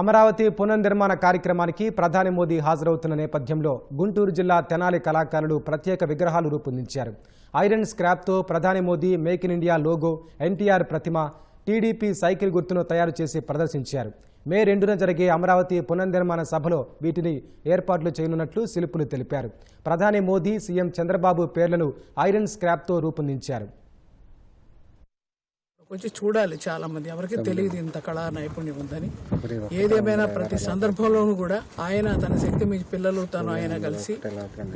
అమరావతి పునర్నిర్మాణ కార్యక్రమానికి ప్రధాని మోదీ హాజరవుతున్న నేపథ్యంలో గుంటూరు జిల్లా తెనాలి కళాకారులు ప్రత్యేక విగ్రహాలు రూపొందించారు. ఐరన్ స్క్రాప్తో ప్రధాని Modi make in India logo NTR Pratima TDP cycle గుర్తును తయారు చేసి ప్రదర్శించారు. మే రెండున జరిగే అమరావతి పునర్నిర్మాణ సభలో వీటిని ఏర్పాట్లు చేయనున్నట్లు శిల్పులు తెలిపారు. ప్రధాని మోదీ సీఎం చంద్రబాబు పేర్లను ఐరన్ స్క్రాప్తో రూపొందించారు. వచ్చి చూడాలి చాలా మంది. ఎవరికి తెలియదు ఇంత కళా నైపుణ్యం ఉందని. ఏదేమైనా ప్రతి సందర్భంలోనూ కూడా ఆయన తన శక్తి మీ పిల్లలు తను ఆయన కలిసి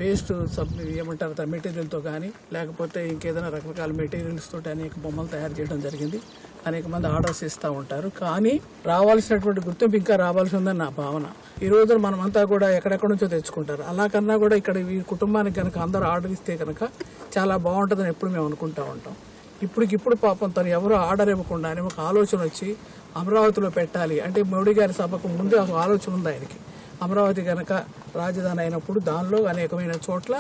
వేస్ట్ సబ్ ఏమంటారు తన మెటీరియల్తో కానీ లేకపోతే ఇంకేదైనా రకరకాల మెటీరియల్స్ తోటి అనేక బొమ్మలు తయారు చేయడం జరిగింది. అనేక మంది ఆర్డర్స్ ఇస్తూ ఉంటారు. కానీ రావాల్సినటువంటి గుర్తింపు ఇంకా రావాల్సి ఉందని నా భావన. ఈ రోజున మనమంతా కూడా ఎక్కడెక్కడి నుంచో తెచ్చుకుంటారు. అలా కన్నా కూడా ఇక్కడ ఈ కుటుంబానికి కనుక అందరూ ఆర్డర్ ఇస్తే కనుక చాలా బాగుంటుందని ఎప్పుడు మేము అనుకుంటా ఉంటాం. ఇప్పటికిప్పుడు పాపం తను ఎవరు ఆర్డర్ ఇవ్వకుండానే ఒక ఆలోచన వచ్చి అమరావతిలో పెట్టాలి. అంటే మోడీ గారి సభకు ముందే ఒక ఆలోచన ఉంది ఆయనకి. అమరావతి కనుక రాజధాని అయినప్పుడు దానిలో అనేకమైన చోట్ల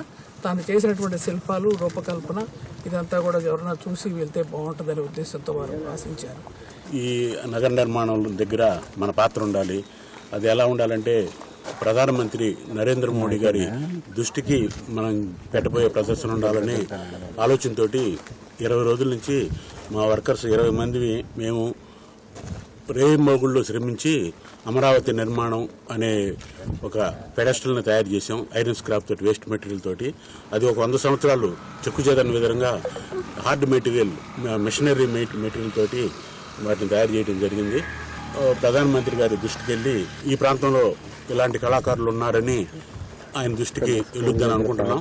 తాను చేసినటువంటి శిల్పాలు రూపకల్పన ఇదంతా కూడా ఎవరైనా చూసి వెళ్తే బాగుంటుందనే ఉద్దేశంతో వారు ఆశించారు. ఈ నగర నిర్మాణం దగ్గర మన పాత్ర ఉండాలి. అది ఎలా ఉండాలంటే ప్రధానమంత్రి నరేంద్ర మోడీ గారి దృష్టికి మనం పెట్టబోయే ప్రదర్శన ఉండాలని ఆలోచనతోటి ఇరవై రోజుల నుంచి మా వర్కర్స్ ఇరవై మంది మేము రేమోగుళ్ళు శ్రమించి అమరావతి నిర్మాణం అనే ఒక పెడస్టల్ని తయారు చేసాం ఐరన్ స్క్రాప్ తోటి వేస్ట్ మెటీరియల్ తోటి. అది ఒక వంద సంవత్సరాలు చెక్కు చేదని విధంగా హార్డ్ మెటీరియల్ మిషనరీ మెటీరియల్ తోటి వాటిని తయారు చేయడం జరిగింది. ప్రధానమంత్రి గారి దృష్టికి వెళ్ళి ఈ ప్రాంతంలో ఇలాంటి కళాకారులు ఉన్నారని ఆయన దృష్టికి వెళుద్దని అనుకుంటున్నాం.